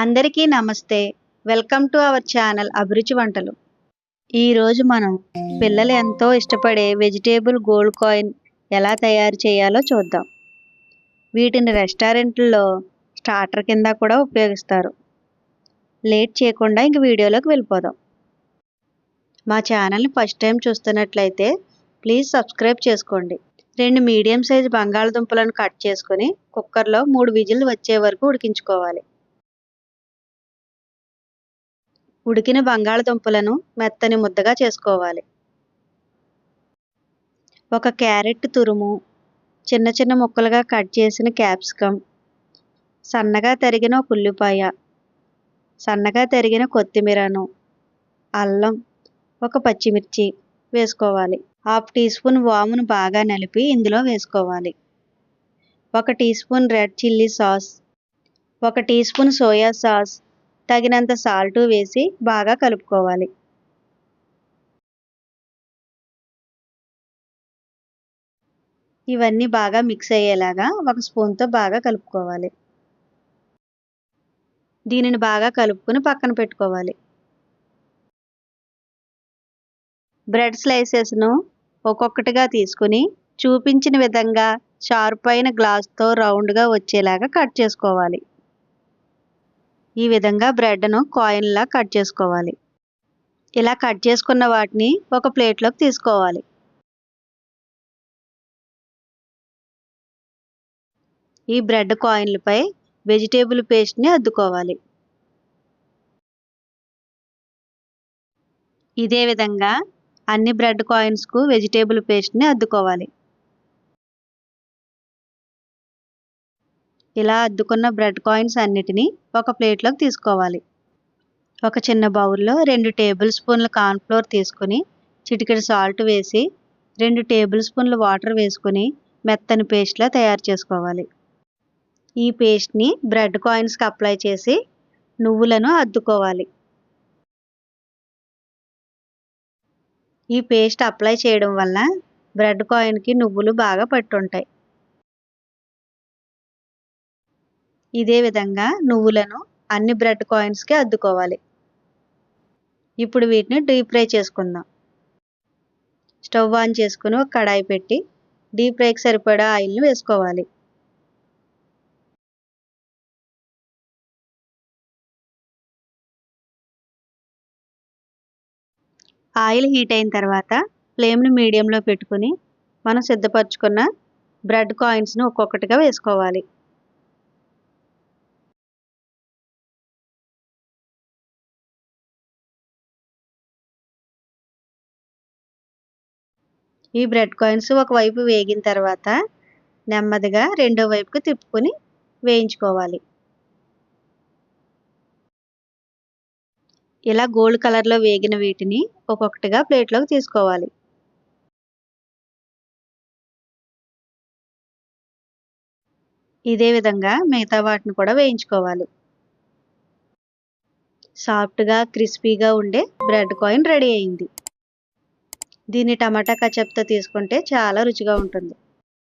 అందరికీ నమస్తే. Welcome to our channel అభిరుచి వంటలు. ఈరోజు మనం పిల్లలు ఎంతో ఇష్టపడే వెజిటేబుల్ గోల్డ్ కాయిన్ ఎలా తయారు చేయాలో చూద్దాం. వీటిని రెస్టారెంట్లలో స్టార్టర్ కింద కూడా ఉపయోగిస్తారు. లేట్ చేయకుండా ఇంక వీడియోలోకి వెళ్ళిపోదాం. మా ఛానల్ని ఫస్ట్ టైం చూస్తున్నట్లయితే ప్లీజ్ సబ్స్క్రైబ్ చేసుకోండి. రెండు మీడియం సైజ్ బంగాళదుంపలను కట్ చేసుకుని కుక్కర్లో మూడు విజిల్ వచ్చే వరకు ఉడికించుకోవాలి. ఉడికిన బంగాళదుంపలను మెత్తని ముద్దగా చేసుకోవాలి. ఒక క్యారెట్ తురుము చిన్న చిన్న ముక్కలుగా కట్ చేసిన క్యాప్సికమ్ సన్నగా తరిగిన ఒక ఉల్లిపాయ సన్నగా తరిగిన కొత్తిమీరను అల్లం ఒక పచ్చిమిర్చి వేసుకోవాలి. హాఫ్ టీ స్పూన్ వామును బాగా నలిపి ఇందులో వేసుకోవాలి. ఒక tea spoon red chilli sauce ఒక టీ స్పూన్ సోయా సాస్ తగినంత సాల్టు వేసి బాగా కలుపుకోవాలి. ఇవన్నీ బాగా మిక్స్ అయ్యేలాగా ఒక స్పూన్తో బాగా కలుపుకోవాలి. దీనిని బాగా కలుపుకొని పక్కన పెట్టుకోవాలి. బ్రెడ్ స్లైసెస్ను ఒక్కొక్కటిగా తీసుకుని చూపించిన విధంగా షార్ప్ అయిన గ్లాస్తో రౌండ్గా వచ్చేలాగా కట్ చేసుకోవాలి. ఈ విధంగా బ్రెడ్ను కాయిన్లా కట్ చేసుకోవాలి. ఇలా కట్ చేసుకున్న వాటిని ఒక ప్లేట్లోకి తీసుకోవాలి. ఈ బ్రెడ్ కాయిన్లపై వెజిటేబుల్ పేస్ట్ని అద్దుకోవాలి. ఇదే విధంగా అన్ని బ్రెడ్ కాయిన్స్కు వెజిటేబుల్ పేస్ట్ని అద్దుకోవాలి. ఇలా అద్దుకున్న బ్రెడ్ కాయిన్స్ అన్నిటినీ ఒక ప్లేట్లోకి తీసుకోవాలి. ఒక చిన్న బౌల్లో రెండు టేబుల్ స్పూన్ల కార్న్ఫ్లోర్ తీసుకుని చిటికెడు సాల్ట్ వేసి రెండు టేబుల్ స్పూన్ల వాటర్ వేసుకుని మెత్తని పేస్ట్లా తయారు చేసుకోవాలి. ఈ పేస్ట్ని బ్రెడ్ కాయిన్స్కి అప్లై చేసి నువ్వులను అద్దుకోవాలి. ఈ పేస్ట్ అప్లై చేయడం వల్ల బ్రెడ్ కాయిన్కి నువ్వులు బాగా పట్టుంటాయి. ఇదే విధంగా నువ్వులను అన్ని బ్రెడ్ కాయిన్స్కి అద్దుకోవాలి. ఇప్పుడు వీటిని డీప్ ఫ్రై చేసుకుందాం. స్టవ్ ఆన్ చేసుకుని ఒక కడాయి పెట్టి డీప్ ఫ్రైకి సరిపడా ఆయిల్ని వేసుకోవాలి. ఆయిల్ హీట్ అయిన తర్వాత ఫ్లేమ్ని మీడియంలో పెట్టుకుని మనం సిద్ధపరచుకున్న బ్రెడ్ కాయిన్స్ను ఒక్కొక్కటిగా వేసుకోవాలి. ఈ బ్రెడ్ కాయిన్స్ ఒకవైపు వేగిన తర్వాత నెమ్మదిగా రెండో వైపుకి తిప్పుకొని వేయించుకోవాలి. ఇలా గోల్డ్ కలర్లో వేగిన వీటిని ఒక్కొక్కటిగా ప్లేట్లోకి తీసుకోవాలి. ఇదే విధంగా మిగతా వాటిని కూడా వేయించుకోవాలి. సాఫ్ట్గా క్రిస్పీగా ఉండే బ్రెడ్ కాయిన్ రెడీ అయింది. దీన్ని టమాటా కచప్తో తీసుకుంటే చాలా రుచిగా ఉంటుంది.